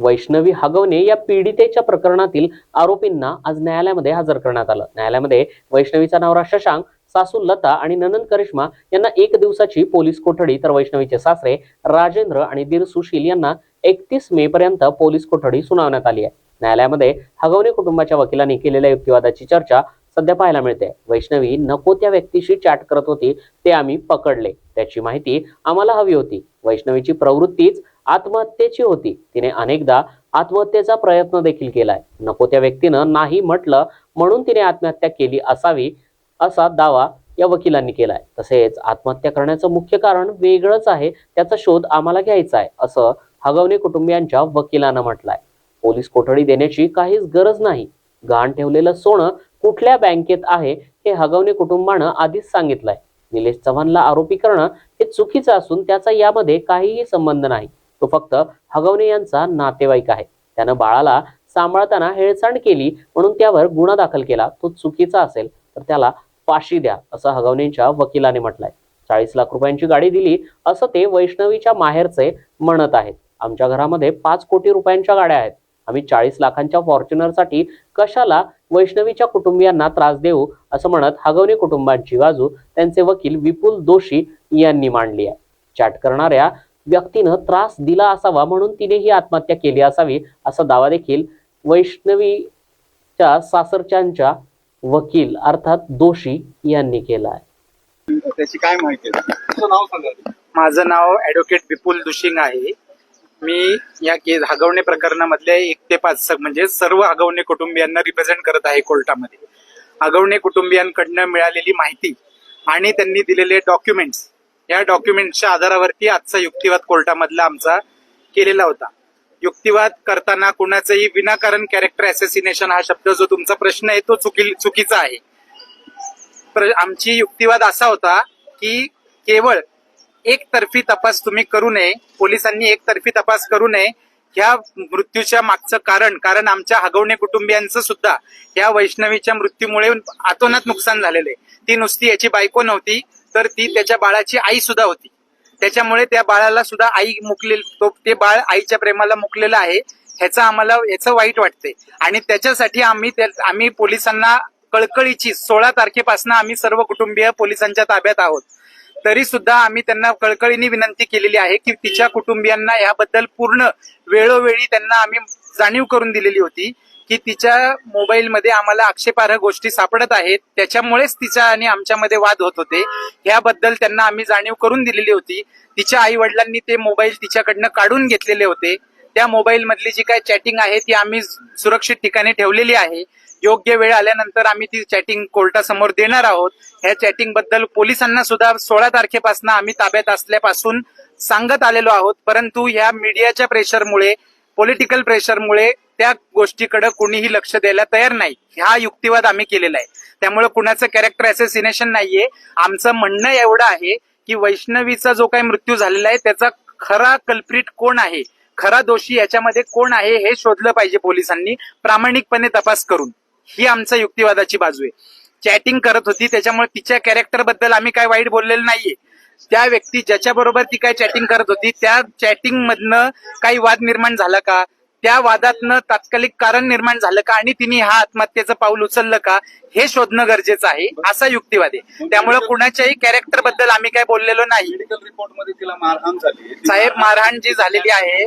वैष्णवी हगवणे या पीडितेच्या प्रकरणातील आरोपींना आज न्यायालयामध्ये हजर करण्यात आलं. न्यायालयामध्ये वैष्णवीचा नवरा शशांक सासू लता आणि ननंद करिश्मा यांना एक दिवसाची पोलीस कोठडी तर वैष्णवीचे सासरे राजेंद्र आणि दीर सुशील यांना एकतीस मे पर्यंत पोलीस कोठडी सुनावण्यात आली आहे. न्यायालयामध्ये हगवणे कुटुंबाच्या वकिलांनी केलेल्या युक्तिवादाची चर्चा सध्या पाहायला मिळते. वैष्णवी नको त्या व्यक्तीशी चॅट करत होती ते आम्ही पकडले. त्याची माहिती आम्हाला हवी होती. वैष्णवीची प्रवृत्तीच आत्महत्येची होती. तिने अनेकदा आत्महत्येचा प्रयत्न देखील केलाय. नको त्या व्यक्तीनं नाही म्हटलं म्हणून तिने आत्महत्या केली असावी असा दावा या वकिलांनी केलाय. तसेच आत्महत्या करण्याचं मुख्य कारण वेगळंच आहे. त्याचा शोध आम्हाला घ्यायचा आहे असं हगवणे कुटुंबियांच्या वकिलानं म्हटलंय. पोलीस कोठडी देण्याची काहीच गरज नाही. गहाण ठेवलेलं सोनं कुठल्या बँकेत आहे हे हगवणे कुटुंबानं आधीच सांगितलंय. निलेश चव्हाणला आरोपी करणं हे चुकीचं असून त्याचा यामध्ये काहीही संबंध नाही. तो फक्त हगवणे यांचा नातेवाईक आहे. त्यानं बाळाला सांभाळताना हेळसांड केली म्हणून त्यावर गुन्हा दाखल केला. तो चुकीचा असेल तर त्याला फाशी द्या असं हगवणेंच्या वकिलाने म्हटलंय. चाळीस लाख रुपयांची गाडी दिली असं ते वैष्णवीच्या माहेरचे म्हणत आहेत. आमच्या घरामध्ये पाच कोटी रुपयांच्या गाड्या आहेत. आम्ही चाळीस लाखांच्या फॉर्च्युनरसाठी कशाला वैष्णवीच्या कुटुंबियांना त्रास देऊ असं म्हणत हगवणे कुटुंबांची बाजू त्यांचे वकील विपुल दोशी यांनी मांडली आहे. चॅट करणाऱ्या व्यक्तीनं त्रास दिला असावा म्हणून तिने ही आत्महत्या केली असावी असा दावा देखील वैष्णवीच्या सासरच्यांच्या वकील अर्थात दोशी यांनी केला आहे. त्याची काय माहिती आहे? तुझं नाव सांगा. माझं नाव ॲडव्होकेट विपुल दुशिंग आहे. मी या केस हगवणे प्रकरणामधले एक ते पाच स- म्हणजे सर्व हगवणे कुटुंबियांना रिप्रेझेंट करत आहे कोर्टामध्ये. हगवणे कुटुंबियांकडनं मिळालेली माहिती आणि त्यांनी दिलेले डॉक्युमेंट्स या डॉक्युमेंटच्या आधारावरती आजचा युक्तिवाद कोर्टामधला आमचा केलेला होता. युक्तिवाद करताना कुणाचंही विनाकारण कॅरेक्टर असॅसिनेशन हा शब्द जो तुमचा प्रश्न आहे तो चुकी चुकीचा आहे. आमची युक्तिवाद असा होता की केवळ एकतर्फी तपास तुम्ही करू नये पोलिसांनी एकतर्फी तपास करू नये ह्या मृत्यूच्या मागचं कारण कारण आमच्या हगवणे कुटुंबियांचं सुद्धा या वैष्णवीच्या मृत्यूमुळे अतोनात नुकसान झालेलं आहे. ती नुसती याची बायको नव्हती तर ती त्याच्या बाळाची आई सुद्धा होती. त्याच्यामुळे त्या बाळाला सुद्धा आई मुकले तो ते बाळ आईच्या प्रेमाला मुकलेलं आहे ह्याचं आम्हाला याचं वाईट वाटते आणि त्याच्यासाठी आम्ही आम्ही पोलिसांना कळकळीची सोळा तारखेपासून आम्ही सर्व कुटुंबीय पोलिसांच्या ताब्यात आहोत. तरी सुद्धा आम्ही त्यांना कळकळीने विनंती केलेली आहे की तिच्या कुटुंबियांना याबद्दल पूर्ण वेळोवेळी त्यांना आम्ही जाणीव करून दिलेली होती. की तिच्या मोबाईलमध्ये आम्हाला आक्षेपार्ह गोष्टी सापडत आहेत. त्याच्यामुळेच तिच्या आणि आमच्यामध्ये वाद होत होते. ह्याबद्दल त्यांना आम्ही जाणीव करून दिलेली होती. तिच्या आई वडिलांनी ते मोबाईल तिच्याकडनं काढून घेतलेले होते. त्या मोबाईल मधली जी काय चॅटिंग आहे ती आम्ही सुरक्षित ठिकाणी ठेवलेली आहे. योग्य वेळ आल्यानंतर आम्ही ती चॅटिंग कोर्टासमोर देणार आहोत. ह्या चॅटिंगबद्दल पोलिसांना सुद्धा सोळा तारखेपासून आम्ही ताब्यात असल्यापासून सांगत आलेलो आहोत. परंतु ह्या मीडियाच्या प्रेशरमुळे पॉलिटिकल प्रेशरमुळे त्या गोष्टीकडे कोणीही लक्ष द्यायला तयार नाही. हा युक्तिवाद आम्ही केलेला आहे. त्यामुळे कुणाचं कॅरेक्टर असॅसिनेशन नाहीये. आमचं म्हणणं एवढं आहे की वैष्णवीचा जो काही मृत्यू झालेला आहे त्याचा खरा कल्प्रिट कोण आहे? खरा दोषी याच्यामध्ये कोण आहे हे शोधलं पाहिजे पोलिसांनी प्रामाणिकपणे तपास करून. ही आमच्या युक्तिवादाची बाजू आहे. चॅटिंग करत होती त्याच्यामुळे तिच्या कॅरेक्टरबद्दल आम्ही काय वाईट बोललेलं नाहीये. त्या व्यक्ती ज्याच्या बरोबर ती काय चॅटिंग करत होती त्या चॅटिंग मधनं काही वाद निर्माण झाला का? त्या वादातनं तात्कालिक कारण निर्माण झालं का आणि तिने हा आत्महत्येचं पाऊल उचललं का हे शोधणं गरजेचं आहे असा युक्तिवाद आहे. त्यामुळे कुणाच्याही कॅरेक्टरबद्दल आम्ही काय बोललेलो नाही. मेडिकल रिपोर्टमध्ये तिला मारहाण झाली. साहेब मारहाण जी झालेली आहे